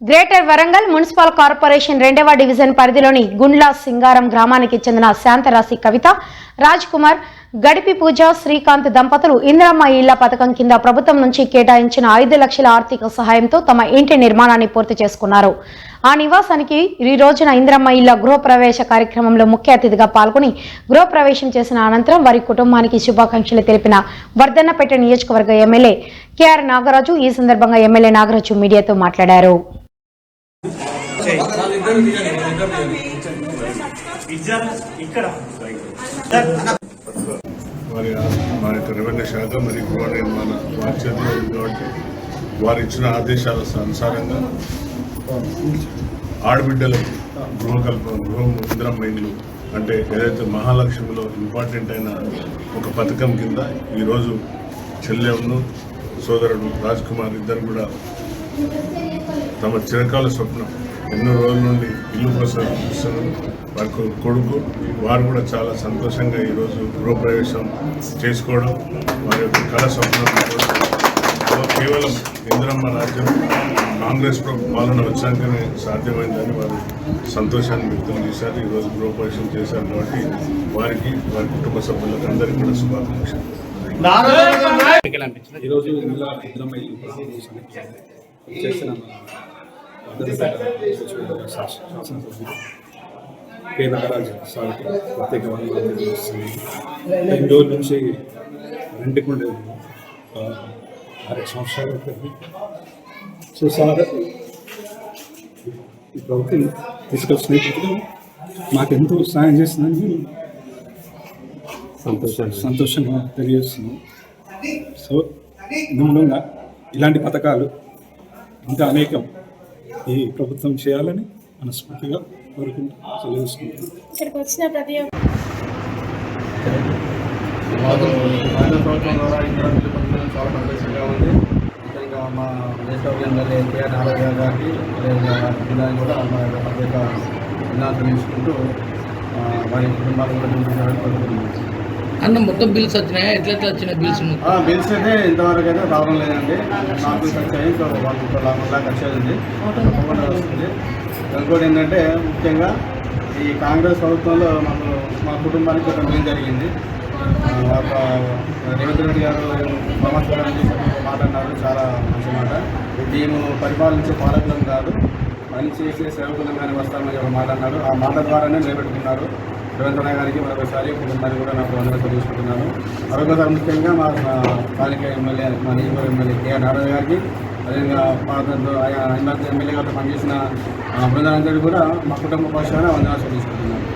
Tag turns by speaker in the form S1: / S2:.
S1: Greater Warangal municipal corporation రెండవ division పరిధిలోని గుండ్లా సింగారం గ్రామానికి చెందిన శాంతరాశి కవిత రాజ్ కుమార్ గడిపి పూజ శ్రీకాంత్ దంపతులు ఇందిరమ్మ ఇళ్ళ పథకం కింద ప్రభుత్వం నుంచి కేటాయించిన ఐదు లక్షల ఆర్థిక సహాయంతో తమ ఇంటి నిర్మాణాన్ని పూర్తి చేసుకున్నారు. ఆ నివాసానికి ఈ రోజున ఇందిరమ్మ ఇళ్ళ గృహప్రవేశ కార్యక్రమంలో ముఖ్య అతిథిగా పాల్గొని గృహప్రవేశం చేసిన అనంతరం వారి కుటుంబానికి శుభాకాంక్షలు తెలిపిన వర్ధన్నపేట నియోజకవర్గ ఎమ్మెల్యే కెఆర్ నాగరాజు ఈ సందర్భంగా ఎమ్మెల్యే నాగరాజు మీడియాతో మాట్లాడారు.
S2: వారి మా యొక్క రెవెన్యూ శాఖ మరియు గృహ నిర్మాణ వారి చేతిలో ఉంది కాబట్టి వారు ఇచ్చిన ఆదేశాల అనుసారంగా ఆడబిడ్డలకు గృహకల్పన గృహం ఇంద్రం మైండ్లు అంటే ఏదైతే మహాలక్ష్మిలో ఇంపార్టెంట్ అయిన ఒక పథకం కింద ఈరోజు చెల్లెవును సోదరుడు రాజ్ కుమార్ ఇద్దరు కూడా తమ చిరకాల స్వప్నం. ఎన్నో రోజుల నుండి ఇల్లు కోసం చూస్తున్నారు. వారి కొడుకు. వారు కూడా చాలా సంతోషంగా ఈరోజు గృహప్రవేశం చేసుకోవడం వారి యొక్క కళ స్వప్నం. కేవలం ఇందిరమ్మ రాజ్యం కాంగ్రెస్ పాలన వచ్చాకనే సాధ్యమైందని వారు సంతోషాన్ని వ్యక్తం చేశారు. ఈరోజు గృహప్రవేశం చేశారు కాబట్టి వారికి వారి కుటుంబ సభ్యులకు అందరికీ కూడా శుభాకాంక్షలు.
S3: ఈరోజు ప్రారంభించాలని చేసిన శాసనసభ్యులు కే నాగరాజు సార్కి ప్రత్యేక. ఎన్ని రోజుల నుంచి రెండుకు ఉండేది. ఒక ఆరు సంవత్సరాల సో సార్ ఈ ప్రభుత్వం తీసుకొచ్చినప్పుడు మాకెంతో సాయం చేసిందని సంతోషంగా సంతోషంగా తెలియజేస్తున్నాం. సో మూలంగా ఇలాంటి పథకాలు ఇంకా అనేకం ఈ ప్రభుత్వం చేయాలని మనస్ఫూర్తిగా కోరుకుంటూ
S4: ఇక్కడికి వచ్చిన ప్రతి
S5: మా ఎమ్మెల్యే కేఆర్ నారాయణ గారికి కూడా మా యొక్క ప్రత్యేక తీసుకుంటూ ఆ, వారి కుటుంబాలు కూడా చూపించాలని కోరుకుంటున్నాను
S6: అన్న మొత్తం బిల్స్ వచ్చినాయా? ఎట్లా ఎట్లా వచ్చిన బిల్స్
S5: ఆ, బిల్స్ అయితే ఇంతవరకు అయితే రావడం లేదండి. నాకు వచ్చాయి ఇంకా వన్ లాభం వచ్చేది వస్తుంది. ఇంకోటి ఏంటంటే ముఖ్యంగా ఈ కాంగ్రెస్ ప్రభుత్వంలో మాకు మా కుటుంబానికి ఒక మేలు జరిగింది. ఒక రేవంత్ రెడ్డి గారు సంవత్సరం చేసి ఒక మాట అన్నారు. చాలా మంచి మాట. మేము పరిపాలించే పాలకులం కాదు. పని చేసే సేవకులం కానీ వస్తామని ఒక మాట అన్నారు. ఆ మాట ద్వారానే నిలబెట్టుకున్నారు. రేవంత్ గారికి మరొకసారి కుటుంబాన్ని కూడా నాకు వందలు తీసుకుంటున్నాను మరొకసారి ముఖ్యంగా మా స్థానిక ఎమ్మెల్యే మా నియోజకవర్గ ఎమ్మెల్యే కేఆర్ నారాయణ గారికి అదేవిధంగా పాతతో ఆయన ఎమ్మెల్యే ఎమ్మెల్యే గారితో పనిచేసిన ఆ, బృందాలందరికీ కూడా మా కుటుంబ పక్షాన వందనాలు తీసుకుంటున్నాను